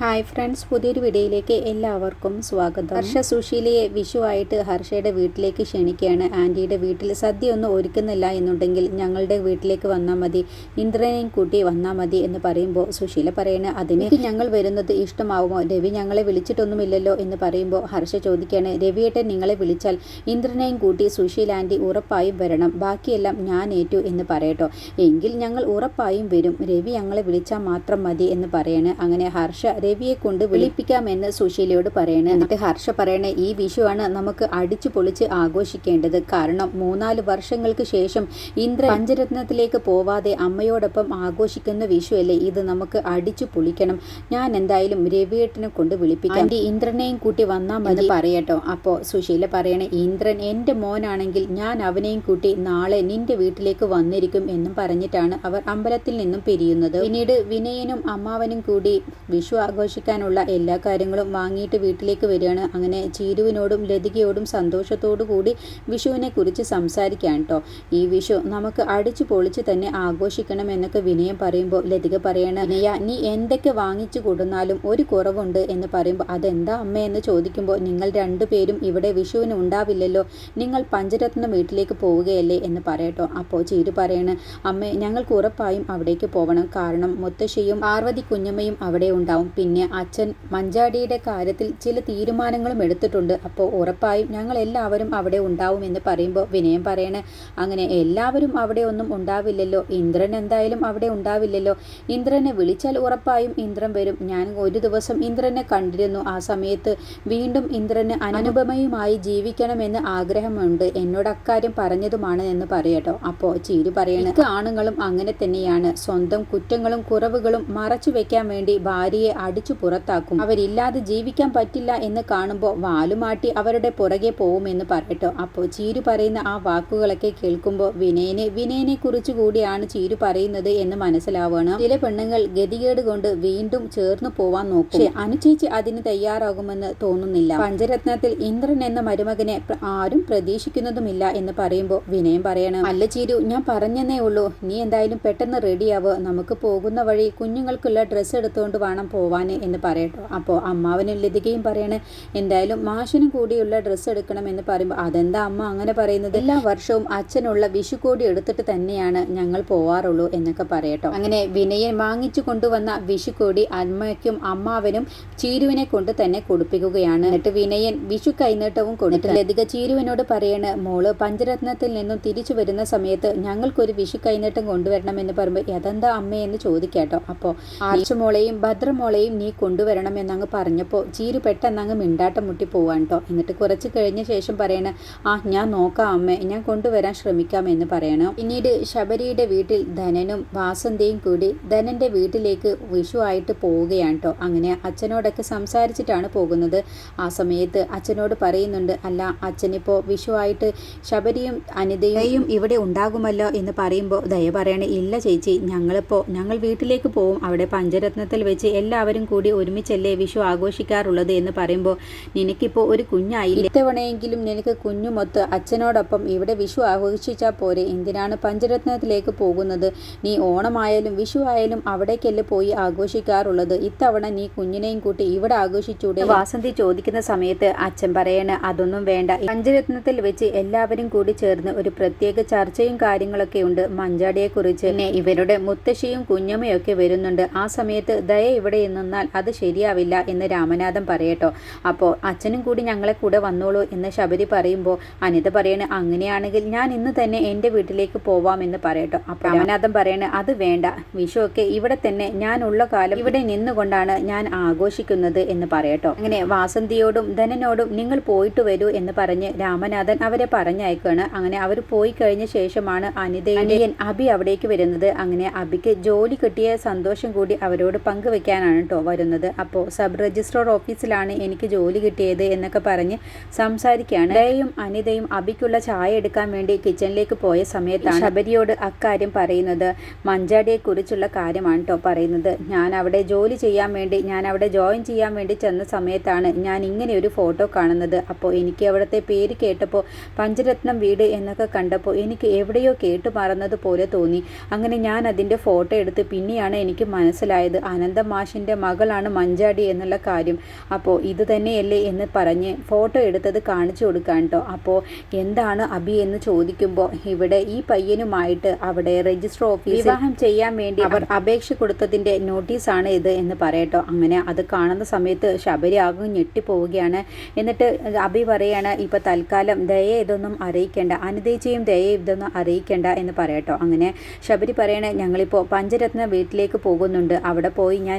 Hi friends പുതിയൊരു വീഡിയോയിലേക്ക് എല്ലാവർക്കും സ്വാഗതം. ഹർഷ സുശീലയെ വിഷുവായിട്ട് ഹർഷയുടെ വീട്ടിലേക്ക് ക്ഷണിക്കുകയാണ്. ആന്റിയുടെ വീട്ടിൽ സദ്യ ഒന്നും ഒരുക്കുന്നില്ല എന്നുണ്ടെങ്കിൽ ഞങ്ങളുടെ വീട്ടിലേക്ക് വന്നാൽ മതി ഇന്ദ്രനെയും കൂട്ടി വന്നാൽ മതി എന്ന് പറയുമ്പോൾ സുശീല പറയണ അതിന് ഞങ്ങൾ വരുന്നത് ഇഷ്ടമാവുമോ? രവി ഞങ്ങളെ വിളിച്ചിട്ടൊന്നുമില്ലല്ലോ? എന്ന് പറയുമ്പോൾ ഹർഷ ചോദിക്കുകയാണ് രവിയേട്ടൻ നിങ്ങളെ വിളിച്ചാൽ ഇന്ദ്രനെയും കൂട്ടി സുശീല ആന്റി ഉറപ്പായും വരണം. ബാക്കിയെല്ലാം ഞാൻ ഏറ്റു എന്ന് പറയട്ടോ. എങ്കിൽ ഞങ്ങൾ ഉറപ്പായും വരും. രവി ഞങ്ങളെ വിളിച്ചാൽ മാത്രം മതി എന്ന് പറയാണ്. അങ്ങനെ ഹർഷ രവിയെ കൊണ്ട് വിളിപ്പിക്കാമെന്ന് സുശീലയോട് പറയണ. എന്നിട്ട് ഹർഷ പറയണ ഈ വിഷുവാണ് നമുക്ക് അടിച്ചു പൊളിച്ച് ആഘോഷിക്കേണ്ടത്. കാരണം മൂന്നാൽ വർഷങ്ങൾക്ക് ശേഷം ഇന്ദ്ര പഞ്ചരത്നത്തിലേക്ക് പോവാതെ അമ്മയോടൊപ്പം ആഘോഷിക്കുന്ന വിഷുവല്ലേ? ഇത് നമുക്ക് അടിച്ചു പൊളിക്കണം. ഞാൻ എന്തായാലും രവിയേട്ടനെ കൊണ്ട് വിളിപ്പിക്കാം. ഇന്ദ്രനെയും കൂട്ടി വന്നാൽ മതി. പറയട്ടോ. അപ്പോൾ സുശീല പറയണ ഇന്ദ്രൻ എന്റെ മോനാണെങ്കിൽ ഞാൻ അവനെയും കൂട്ടി നാളെ നിന്റെ വീട്ടിലേക്ക് വന്നിരിക്കും എന്നും പറഞ്ഞിട്ടാണ് അവർ അമ്പലത്തിൽ നിന്നും പിരിയുന്നത്. പിന്നീട് വിനയനും അമ്മാവനും കൂടി വിഷു ആഘോഷിക്കാനുള്ള എല്ലാ കാര്യങ്ങളും വാങ്ങിയിട്ട് വീട്ടിലേക്ക് വരികയാണ്. അങ്ങനെ ചീരുവിനോടും ലതികയോടും സന്തോഷത്തോടു കൂടി വിഷുവിനെ കുറിച്ച് സംസാരിക്കാൻ കേട്ടോ ഈ വിഷു നമുക്ക് അടിച്ചു പൊളിച്ച് തന്നെ ആഘോഷിക്കണം എന്നൊക്കെ വിനയം പറയുമ്പോൾ ലതിക പറയണ വിനയ നീ എന്തൊക്കെ വാങ്ങിച്ചു കൊടുന്നാലും ഒരു കുറവുണ്ട് എന്ന് പറയുമ്പോൾ അതെന്താ അമ്മ എന്ന് ചോദിക്കുമ്പോൾ നിങ്ങൾ രണ്ടുപേരും ഇവിടെ വിഷുവിന് ഉണ്ടാവില്ലല്ലോ നിങ്ങൾ പഞ്ചരത്നം വീട്ടിലേക്ക് പോവുകയല്ലേ എന്ന് പറയട്ടോ അപ്പോൾ ചീരു പറയണ അമ്മ ഞങ്ങൾക്ക് ഉറപ്പായും അവിടേക്ക് പോകണം കാരണം മുത്തശ്ശിയും പാർവതി കുഞ്ഞമ്മയും അവിടെ ഉണ്ടാവും. പിന്നെ അച്ഛൻ മഞ്ചാടിയുടെ കാര്യത്തിൽ ചില തീരുമാനങ്ങളും എടുത്തിട്ടുണ്ട്. അപ്പോൾ ഉറപ്പായും ഞങ്ങൾ എല്ലാവരും അവിടെ ഉണ്ടാവും എന്ന് പറയുമ്പോൾ വിനയം പറയണേ. അങ്ങനെ എല്ലാവരും അവിടെ ഒന്നും ഉണ്ടാവില്ലല്ലോ. ഇന്ദ്രൻ എന്തായാലും അവിടെ ഉണ്ടാവില്ലല്ലോ. ഇന്ദ്രനെ വിളിച്ചാൽ ഉറപ്പായും ഇന്ദ്രൻ വരും. ഞാൻ ഒരു ദിവസം ഇന്ദ്രനെ കണ്ടിരുന്നു. ആ സമയത്ത് വീണ്ടും ഇന്ദ്രന് അനുപമയുമായി ജീവിക്കണമെന്ന് ആഗ്രഹമുണ്ട്. എന്നോട് അക്കാര്യം പറഞ്ഞതുമാണ് എന്ന് പറയട്ടോ. അപ്പോൾ ചീരു പറയണ "മിക്ക ആണുങ്ങളും അങ്ങനെ തന്നെയാണ്. സ്വന്തം കുറ്റങ്ങളും കുറവുകളും മറച്ചു വെക്കാൻ വേണ്ടി ഭാര്യയെ അടിച്ചു പുറത്താക്കും. അവരില്ലാതെ ജീവിക്കാൻ പറ്റില്ല എന്ന് കാണുമ്പോൾ വാലുമാട്ടി അവരുടെ പുറകെ പോകുമെന്ന് പറയട്ടോ. അപ്പോൾ ചീരു പറയുന്ന ആ വാക്കുകളൊക്കെ കേൾക്കുമ്പോൾ വിനയനെ വിനയനെ കുറിച്ച് കൂടിയാണ് ചീരു പറയുന്നത് എന്ന് മനസ്സിലാവണം. ചില പെണ്ണുങ്ങൾ ഗതികേട് കൊണ്ട് വീണ്ടും ചേർന്നു പോവാൻ നോക്കും. പക്ഷെ അനുചേച്ചി അതിന് തയ്യാറാകുമെന്ന് തോന്നുന്നില്ല. പഞ്ചരത്നത്തിൽ ഇന്ദ്രൻ എന്ന മരുമകനെ ആരും പ്രതീക്ഷിക്കുന്നതുമില്ല എന്ന് പറയുമ്പോൾ വിനയം പറയണം. അല്ല ചീരു ഞാൻ പറഞ്ഞെന്നേ ഉള്ളൂ. നീ എന്തായാലും പെട്ടെന്ന് റെഡിയാവ് നമുക്ക് പോകുന്ന വഴി കുഞ്ഞുങ്ങൾക്കുള്ള ഡ്രസ്സ് എടുത്തുകൊണ്ട് വേണം പോവാൻ. എന്ന് പറയട്ടോ. അപ്പോൾ അമ്മാവനും ലതികയും പറയണേ എന്തായാലും മാഷിനും കൂടിയുള്ള ഡ്രസ്സ് എടുക്കണം എന്ന് പറയുമ്പോൾ അതെന്താ അമ്മ അങ്ങനെ പറയുന്നത്? എല്ലാ വർഷവും അച്ഛനുള്ള വിഷുക്കോടി എടുത്തിട്ട് തന്നെയാണ് ഞങ്ങൾ പോവാറുള്ളൂ എന്നൊക്കെ പറയട്ടോ. അങ്ങനെ വിനയൻ വാങ്ങിച്ചു കൊണ്ടുവന്ന വിഷുക്കോടി അമ്മയ്ക്കും അമ്മാവനും ചീരുവിനെ കൊണ്ട് തന്നെ കൊടുപ്പിക്കുകയാണ്. എന്നിട്ട് വിനയൻ വിഷു കൈനീട്ടവും കൊടുത്തു ലതിക ചീരുവിനോട് പറയണ മോൾ പഞ്ചരത്നത്തിൽ നിന്നും തിരിച്ചു വരുന്ന സമയത്ത് ഞങ്ങൾക്കൊരു വിഷു കൈനീട്ടം കൊണ്ടുവരണം എന്ന് പറയുമ്പോൾ അതെന്താ അമ്മയെന്ന് ചോദിക്കാട്ടോ. അപ്പോൾ ആർച്ചുമോളെയും ഭദ്രമോളെയും നീ കൊണ്ടുവരണം എന്നങ്ങ് പറഞ്ഞപ്പോൾ ചീരു പെട്ടെന്ന് അങ്ങ് മിണ്ടാട്ടം മുട്ടി പോവാൻ കേട്ടോ എന്നിട്ട് കുറച്ച് കഴിഞ്ഞ ശേഷം പറയണ ആ ഞാൻ നോക്കാം അമ്മേ ഞാൻ കൊണ്ടുവരാൻ ശ്രമിക്കാം എന്ന് പറയണം. പിന്നീട് ശബരിയുടെ വീട്ടിൽ ധനനും വാസന്തയും കൂടി ധനന്റെ വീട്ടിലേക്ക് വിഷു ആയിട്ട് പോവുകയാണ് കേട്ടോ അങ്ങനെ അച്ഛനോടൊക്കെ സംസാരിച്ചിട്ടാണ് പോകുന്നത്. ആ സമയത്ത് അച്ഛനോട് പറയുന്നുണ്ട് അല്ല അച്ഛനിപ്പോൾ വിഷു ആയിട്ട് ശബരിയും അനിതയും ഇവിടെ ഉണ്ടാകുമല്ലോ എന്ന് പറയുമ്പോൾ ദയ പറയണേ ഇല്ല ചേച്ചി ഞങ്ങളിപ്പോൾ ഞങ്ങൾ വീട്ടിലേക്ക് പോവും. അവിടെ പഞ്ചരത്നത്തിൽ വെച്ച് എല്ലാവരും കൂടി ഒരുമിച്ചല്ലേ വിഷു ആഘോഷിക്കാറുള്ളത് എന്ന് പറയുമ്പോൾ നിനക്കിപ്പോൾ ഒരു കുഞ്ഞായില്ല? ഇത്തവണയെങ്കിലും നിനക്ക് കുഞ്ഞുമൊത്ത് അച്ഛനോടൊപ്പം ഇവിടെ വിഷു ആഘോഷിച്ചാൽ പോരെ. എന്തിനാണ് പഞ്ചരത്നത്തിലേക്ക് പോകുന്നത്? നീ ഓണമായാലും വിഷു ആയാലും അവിടേക്കല്ലേ പോയി ആഘോഷിക്കാറുള്ളത്? ഇത്തവണ നീ കുഞ്ഞിനെയും കൂട്ടി ഇവിടെ ആഘോഷിച്ചൂടെ? വാസന്തി ചോദിക്കുന്ന സമയത്ത് അച്ഛൻ പറയണ അതൊന്നും വേണ്ട. പഞ്ചരത്നത്തിൽ വെച്ച് എല്ലാവരും കൂടി ചേർന്ന് ഒരു പ്രത്യേക ചർച്ചയും കാര്യങ്ങളൊക്കെ ഉണ്ട് മഞ്ചാടിയെക്കുറിച്ച്. പിന്നെ ഇവരുടെ മുത്തശ്ശിയും കുഞ്ഞമ്മയൊക്കെ വരുന്നുണ്ട്. ആ സമയത്ത് ദയ ഇവിടെ നിന്നാൽ അത് ശരിയാവില്ല എന്ന് രാമനാഥൻ പറയട്ടോ. അപ്പോൾ അച്ഛനും കൂടി ഞങ്ങളെ കൂടെ വന്നോളൂ എന്ന് ശബരി പറയുമ്പോൾ അനിത പറയണ അങ്ങനെയാണെങ്കിൽ ഞാൻ ഇന്ന് തന്നെ എന്റെ വീട്ടിലേക്ക് പോവാമെന്ന് പറയട്ടോ. അപ്പോൾ രാമനാഥൻ പറയണ അത് വേണ്ട. വിഷു ഒക്കെ ഇവിടെ തന്നെ ഞാൻ ഉള്ള കാലം ഇവിടെ നിന്നുകൊണ്ടാണ് ഞാൻ ആഘോഷിക്കുന്നത് എന്ന് പറയട്ടോ. അങ്ങനെ വാസന്തിയോടും ധനനോടും നിങ്ങൾ പോയിട്ട് വരൂ എന്ന് പറഞ്ഞ് രാമനാഥൻ അവരെ പറഞ്ഞയക്കുകയാണ് അങ്ങനെ അവർ പോയി കഴിഞ്ഞ ശേഷമാണ് അനിതയും അബി അവിടേക്ക് വരുന്നത്. അങ്ങനെ അബിക്ക് ജോലി കിട്ടിയ സന്തോഷം കൂടി അവരോട് പങ്കുവെക്കാനാണ് കേട്ടോ വരുന്നത്. അപ്പോൾ സബ് രജിസ്ട്രാർ ഓഫീസിലാണ് എനിക്ക് ജോലി കിട്ടിയത് എന്നൊക്കെ പറഞ്ഞ് സംസാരിക്കുകയാണ്. ദയയും അനിതയും അബിക്കുള്ള ചായ എടുക്കാൻ വേണ്ടി കിച്ചണിലേക്ക് പോയ സമയത്താണ് ശബരിയോട് അക്കാര്യം പറയുന്നത്. മഞ്ചാടിയെ കുറിച്ചുള്ള കാര്യമാണ് കേട്ടോ പറയുന്നത്. ഞാൻ അവിടെ ജോലി ചെയ്യാൻ വേണ്ടി ഞാൻ അവിടെ ജോയിൻ ചെയ്യാൻ വേണ്ടി ചെന്ന സമയത്താണ് ഞാൻ ഇങ്ങനെ ഒരു ഫോട്ടോ കാണുന്നത്. അപ്പോൾ എനിക്ക് അവിടുത്തെ പേര് കേട്ടപ്പോൾ പഞ്ചരത്നം വീട് എന്നൊക്കെ കണ്ടപ്പോൾ എനിക്ക് എവിടെയോ കേട്ടു മറന്നത് പോലെ തോന്നി. അങ്ങനെ ഞാൻ അതിന്റെ ഫോട്ടോ എടുത്ത് പിന്നെയാണ് എനിക്ക് മനസ്സിലായത്. അനന്ത മാഷിന്റെ മകളാണ് മഞ്ചാടി എന്നുള്ള കാര്യം. അപ്പോൾ ഇത് തന്നെയല്ലേ എന്ന് പറഞ്ഞ് ഫോട്ടോ എടുത്തത് കാണിച്ചു കൊടുക്കാൻ കേട്ടോ അപ്പോൾ എന്താണ് അബി എന്ന് ചോദിക്കുമ്പോൾ ഇവിടെ ഈ പയ്യനുമായിട്ട് അവിടെ രജിസ്റ്റർ ഓഫീസ് വിവാഹം ചെയ്യാൻ വേണ്ടി അവർ അപേക്ഷ കൊടുത്തതിന്റെ നോട്ടീസാണ് ഇത് എന്ന് പറയട്ടോ. അങ്ങനെ അത് കാണുന്ന സമയത്ത് ശബരി ആകും ഞെട്ടിപ്പോവുകയാണ്. എന്നിട്ട് അബി പറയാണ് ഇപ്പൊ തൽക്കാലം ദയ ഇതൊന്നും അറിയിക്കേണ്ട. അനുദേച്ചിയും ദയ ഇതൊന്നും അറിയിക്കേണ്ട എന്ന് പറയട്ടോ. അങ്ങനെ ശബരി പറയണേ ഞങ്ങളിപ്പോൾ പഞ്ചരത്ന വീട്ടിലേക്ക് പോകുന്നുണ്ട്. അവിടെ പോയി ഞാൻ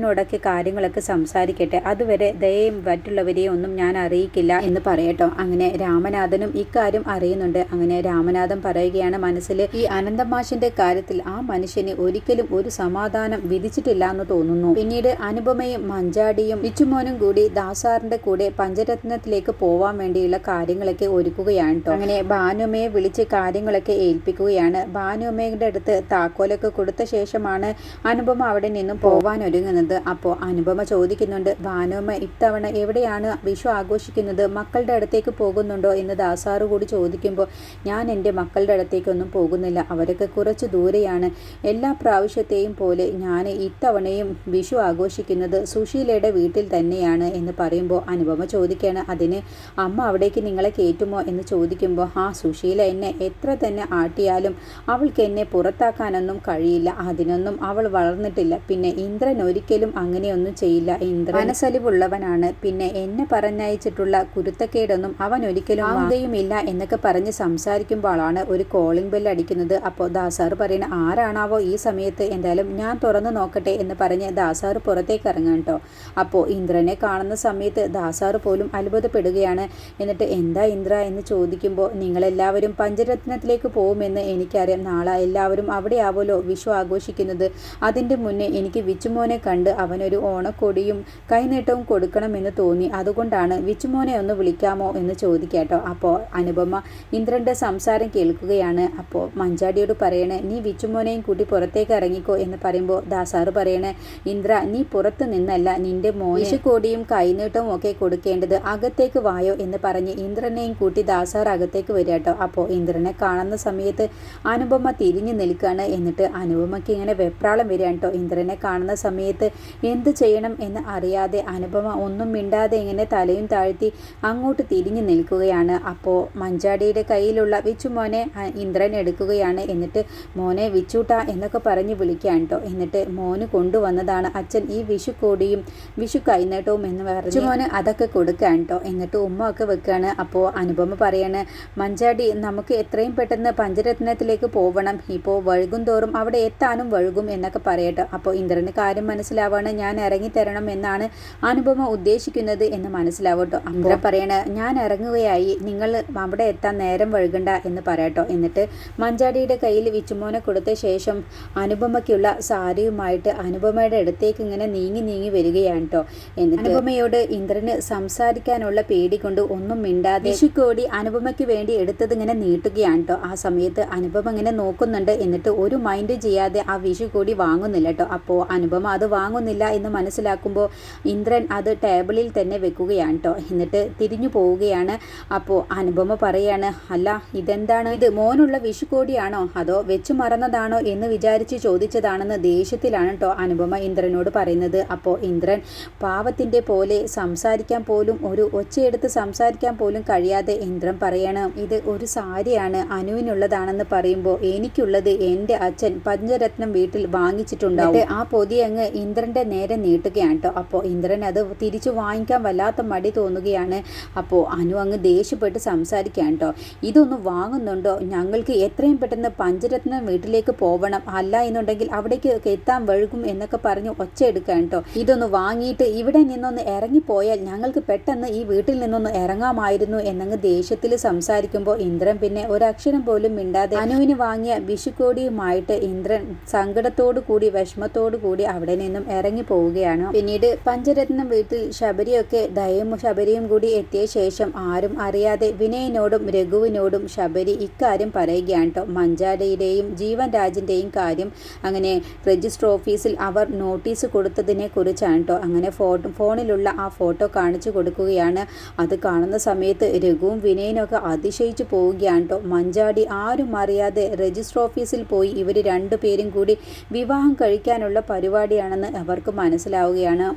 രഘുവേട്ടനോടൊക്കെ കാര്യങ്ങളൊക്കെ സംസാരിക്കട്ടെ. അതുവരെ ദയയും മറ്റുള്ളവരെയും ഒന്നും ഞാൻ അറിയിക്കില്ല എന്ന് പറയട്ടോ. അങ്ങനെ രാമനാഥനും ഇക്കാര്യം അറിയുന്നുണ്ട്. അങ്ങനെ രാമനാഥൻ പറയുകയാണ് മനസ്സിൽ ഈ അനന്തമാഷിന്റെ കാര്യത്തിൽ ആ മനുഷ്യന് ഒരിക്കലും ഒരു സമാധാനം വിധിച്ചിട്ടില്ല എന്ന് തോന്നുന്നു. പിന്നീട് അനുപമയും മഞ്ചാടിയും ഇച്ചുമോനും കൂടി ദാസാറിന്റെ കൂടെ പഞ്ചരത്നത്തിലേക്ക് പോവാൻ വേണ്ടിയുള്ള കാര്യങ്ങളൊക്കെ ഒരുക്കുകയാണ് കേട്ടോ അങ്ങനെ ബാനുമയെ വിളിച്ച് കാര്യങ്ങളൊക്കെ ഏൽപ്പിക്കുകയാണ്. ബാനുമയുടെ അടുത്ത് താക്കോലൊക്കെ കൊടുത്ത ശേഷമാണ് അനുപമ അവിടെ നിന്നും പോവാൻ ഒരുങ്ങുന്നത്. അപ്പോൾ അനുപമ ചോദിക്കുന്നുണ്ട് ഭാനുമ്മ ഇത്തവണ എവിടെയാണ് വിഷു ആഘോഷിക്കുന്നത്? മക്കളുടെ അടുത്തേക്ക് പോകുന്നുണ്ടോ? എന്ന് ദാസാറ് കൂടി ചോദിക്കുമ്പോൾ ഞാൻ എന്റെ മക്കളുടെ അടുത്തേക്കൊന്നും പോകുന്നില്ല. അവരൊക്കെ കുറച്ച് ദൂരെയാണ്. എല്ലാ പ്രാവശ്യത്തെയും പോലെ ഞാൻ ഇത്തവണയും വിഷു ആഘോഷിക്കുന്നത് സുശീലയുടെ വീട്ടിൽ തന്നെയാണ്. എന്ന് പറയുമ്പോൾ അനുപമ ചോദിക്കുകയാണ് അതിന് അമ്മ അവിടേക്ക് നിങ്ങളെ കയറ്റുമോ? എന്ന് ചോദിക്കുമ്പോൾ ആ സുശീല എന്നെ എത്ര തന്നെ ആട്ടിയാലും അവൾക്ക് എന്നെ പുറത്താക്കാനൊന്നും കഴിയില്ല. അതിനൊന്നും അവൾ വളർന്നിട്ടില്ല. പിന്നെ ഇന്ദ്രൻ ഒരിക്കലും അങ്ങനെയൊന്നും ചെയ്യില്ല. ഇന്ദ്രൻ മനസ്സലിവുള്ളവനാണ്. പിന്നെ എന്നെ പറഞ്ഞയച്ചിട്ടുള്ള കുരുത്തക്കേടൊന്നും അവൻ ഒരിക്കലും വാങ്ങുകയുമില്ല എന്നൊക്കെ പറഞ്ഞ് സംസാരിക്കുമ്പോഴാണ് ഒരു കോളിംഗ് ബെൽ അടിക്കുന്നത്. അപ്പോൾ ദാസാർ പറയുന്ന ആരാണാവോ ഈ സമയത്ത്? എന്തായാലും ഞാൻ തുറന്നു നോക്കട്ടെ എന്ന് പറഞ്ഞ് ദാസാർ പുറത്തേക്ക് ഇറങ്ങും കേട്ടോ. അപ്പോൾ ഇന്ദ്രനെ കാണുന്ന സമയത്ത് ദാസാർ പോലും അത്ഭുതപ്പെടുകയാണ്. എന്നിട്ട് എന്താ ഇന്ദ്ര? എന്ന് ചോദിക്കുമ്പോൾ നിങ്ങളെല്ലാവരും പഞ്ചരത്നത്തിലേക്ക് പോകുമെന്ന് എനിക്കറിയാം. നാളെ എല്ലാവരും അവിടെ ആവുമല്ലോ വിഷു ആഘോഷിക്കുന്നത്. അതിന്റെ മുന്നേ എനിക്ക് വിച്ചുമോനെ കണ്ട് അവനൊരു ഓണക്കൊടിയും കൈനീട്ടവും കൊടുക്കണമെന്ന് തോന്നി. അതുകൊണ്ടാണ് വിച്ചുമോനെ ഒന്ന് വിളിക്കാമോ എന്ന് ചോദിക്കാട്ടോ. അപ്പോൾ അനുപമ ഇന്ദ്രന്റെ സംസാരം കേൾക്കുകയാണ്. അപ്പോൾ മഞ്ചാടിയോട് പറയണേ നീ വിച്ചുമോനെയും കൂട്ടി പുറത്തേക്ക് ഇറങ്ങിക്കോ എന്ന് പറയുമ്പോൾ ദാസാറ് പറയണേ ഇന്ദ്ര നീ പുറത്ത് നിന്നല്ല നിന്റെ മോശക്കോടിയും കൈനീട്ടവും ഒക്കെ കൊടുക്കേണ്ടത് അകത്തേക്ക് വായോ എന്ന് പറഞ്ഞ് ഇന്ദ്രനെയും കൂട്ടി ദാസാർ അകത്തേക്ക് വരാട്ടോ അപ്പോൾ ഇന്ദ്രനെ കാണുന്ന സമയത്ത് അനുപമ തിരിഞ്ഞു നിൽക്കുകയാണ് എന്നിട്ട് അനുപമയ്ക്ക് ഇങ്ങനെ വെപ്രാളം വരികയാണ് കേട്ടോ ഇന്ദ്രനെ കാണുന്ന സമയത്ത് എന്ത് ചെയ്യണം എന്ന് അറിയാതെ അനുപമ ഒന്നും മിണ്ടാതെ ഇങ്ങനെ തലയും താഴ്ത്തി അങ്ങോട്ട് തിരിഞ്ഞു നിൽക്കുകയാണ്. അപ്പോൾ മഞ്ചാടിയുടെ കയ്യിലുള്ള വിച്ചു മോനെ ഇന്ദ്രൻ എടുക്കുകയാണ്. എന്നിട്ട് മോനെ വിച്ചൂട്ട എന്നൊക്കെ പറഞ്ഞ് വിളിക്കുകയാണ് കേട്ടോ എന്നിട്ട് മോന് കൊണ്ടുവന്നതാണ് അച്ഛൻ ഈ വിഷു കോടിയും വിഷു കൈനീട്ടവും എന്ന് പറഞ്ഞു മോന് അതൊക്കെ കൊടുക്കുകയാണ് കേട്ടോ എന്നിട്ട് ഉമ്മ ഒക്കെ വെക്കുകയാണ്. അപ്പോൾ അനുപമ പറയാണ് മഞ്ചാടി നമുക്ക് എത്രയും പെട്ടെന്ന് പഞ്ചരത്നത്തിലേക്ക് പോവണം. ഇപ്പോൾ വഴുകും തോറും അവിടെ എത്താനും വഴുകും എന്നൊക്കെ പറയട്ടോ. അപ്പോൾ ഇന്ദ്രന് കാര്യം മനസ്സിലാവാണ് ഞാൻ ഇറങ്ങിത്തരണം എന്നാണ് അനുപമ ഉദ്ദേശിക്കുന്നത് എന്ന് മനസ്സിലാവട്ടോ. അമ്പ്ര പറയണ ഞാൻ ഇറങ്ങുകയായി നിങ്ങൾ അവിടെ എത്താൻ നേരം വഴുകണ്ട എന്ന് പറയട്ടോ. എന്നിട്ട് മഞ്ചാടിയുടെ കയ്യിൽ വിച്ചുമോനെ കൊടുത്ത ശേഷം അനുപമയ്ക്കുള്ള സാരിയുമായിട്ട് അനുപമയുടെ അടുത്തേക്ക് ഇങ്ങനെ നീങ്ങി നീങ്ങി വരികയാണ് കേട്ടോ എന്നിട്ട് അനുപമയോട് ഇന്ദ്രന് സംസാരിക്കാനുള്ള പേടി കൊണ്ട് ഒന്നും മിണ്ടാതെ വിഷുക്കോടി അനുപമയ്ക്ക് വേണ്ടി എടുത്തത് ഇങ്ങനെ നീട്ടുകയാണ് കേട്ടോ ആ സമയത്ത് അനുപമ ഇങ്ങനെ നോക്കുന്നുണ്ട്. എന്നിട്ട് ഒരു മൈൻഡ് ചെയ്യാതെ ആ വിഷുക്കോടി വാങ്ങുന്നില്ല കേട്ടോ അപ്പോൾ അനുപമ അത് വാങ്ങുന്നില്ല എന്ന് മനസ്സിലാക്കുമ്പോൾ ഇന്ദ്രൻ അത് ടേബിളിൽ തന്നെ വെക്കുകയാണ് കേട്ടോ എന്നിട്ട് തിരിഞ്ഞു പോവുകയാണ്. അപ്പോൾ അനുപമ പറയാണ് അല്ല ഇതെന്താണ്? ഇത് മോനുള്ള വിഷുക്കോടിയാണോ? അതോ വെച്ചു മറന്നതാണോ എന്ന് വിചാരിച്ച് ചോദിച്ചതാണെന്ന് ദേഷ്യത്തിലാണ് കേട്ടോ അനുപമ ഇന്ദ്രനോട് പറയുന്നത്. അപ്പോൾ ഇന്ദ്രൻ പാവത്തിന്റെ പോലെ സംസാരിക്കാൻ പോലും ഒരു ഒച്ചയെടുത്ത് സംസാരിക്കാൻ പോലും കഴിയാതെ ഇന്ദ്രൻ പറയണം ഇത് ഒരു സാരിയാണ്. അനുവിനുള്ളതാണെന്ന് പറയുമ്പോൾ എനിക്കുള്ളത് എന്റെ അച്ഛൻ പഞ്ചരത്നം വീട്ടിൽ വാങ്ങിച്ചിട്ടുണ്ടാവും. ആ പൊതി അങ്ങ് ഇന്ദ്രന്റെ നേരെ നീട്ടുകയാണ് കേട്ടോ. അപ്പോൾ ഇന്ദ്രൻ അത് തിരിച്ചു വാങ്ങിക്കാൻ വല്ലാത്ത മടി തോന്നുകയാണ്. അപ്പോൾ അനു അങ്ങ് ദേഷ്യപ്പെട്ട് സംസാരിക്കുകയാണ് കേട്ടോ. ഇതൊന്ന് വാങ്ങുന്നുണ്ടോ? ഞങ്ങൾക്ക് എത്രയും പെട്ടെന്ന് പഞ്ചരത്നം വീട്ടിലേക്ക് പോവണം. അല്ല എന്നുണ്ടെങ്കിൽ അവിടേക്ക് എത്താൻ വഴുകും എന്നൊക്കെ പറഞ്ഞ് ഒച്ച എടുക്കാൻ കേട്ടോ. ഇതൊന്ന് വാങ്ങിയിട്ട് ഇവിടെ നിന്നൊന്ന് ഇറങ്ങിപ്പോയാൽ ഞങ്ങൾക്ക് പെട്ടെന്ന് ഈ വീട്ടിൽ നിന്നൊന്ന് ഇറങ്ങാമായിരുന്നു എന്നങ്ങ് ദേഷ്യത്തിൽ സംസാരിക്കുമ്പോൾ ഇന്ദ്രൻ പിന്നെ ഒരക്ഷരം പോലും മിണ്ടാതെ അനുവിന് വാങ്ങിയ വിഷുക്കോടിയുമായിട്ട് ഇന്ദ്രൻ സങ്കടത്തോടു കൂടി വിഷമത്തോടു കൂടി അവിടെ നിന്നും ഇറങ്ങി പോവുകയാണ്. പിന്നീട് പഞ്ചരത്നം വീട്ടിൽ ശബരിയൊക്കെ ദയവും ശബരിയും കൂടി എത്തിയ ശേഷം ആരും അറിയാതെ വിനയനോടും രഘുവിനോടും ശബരി ഇക്കാര്യം പറയുകയാണ് കേട്ടോ മഞ്ചാടിയുടെയും ജീവൻ രാജിന്റെയും കാര്യം അങ്ങനെ രജിസ്റ്റർ ഓഫീസിൽ അവർ നോട്ടീസ് കൊടുത്തതിനെ കുറിച്ചാണ് കേട്ടോ അങ്ങനെ ഫോട്ടോ ഫോണിലുള്ള ആ ഫോട്ടോ കാണിച്ചു കൊടുക്കുകയാണ്. അത് കാണുന്ന സമയത്ത് രഘുവും വിനയനൊക്കെ അതിശയിച്ചു പോവുകയാണ് കേട്ടോ മഞ്ചാടി ആരും അറിയാതെ രജിസ്റ്റർ ഓഫീസിൽ പോയി ഇവർ രണ്ടുപേരും കൂടി വിവാഹം കഴിക്കാനുള്ള പരിപാടിയാണെന്ന് അവർക്ക് മനസ്സിലാവുകയാണ്.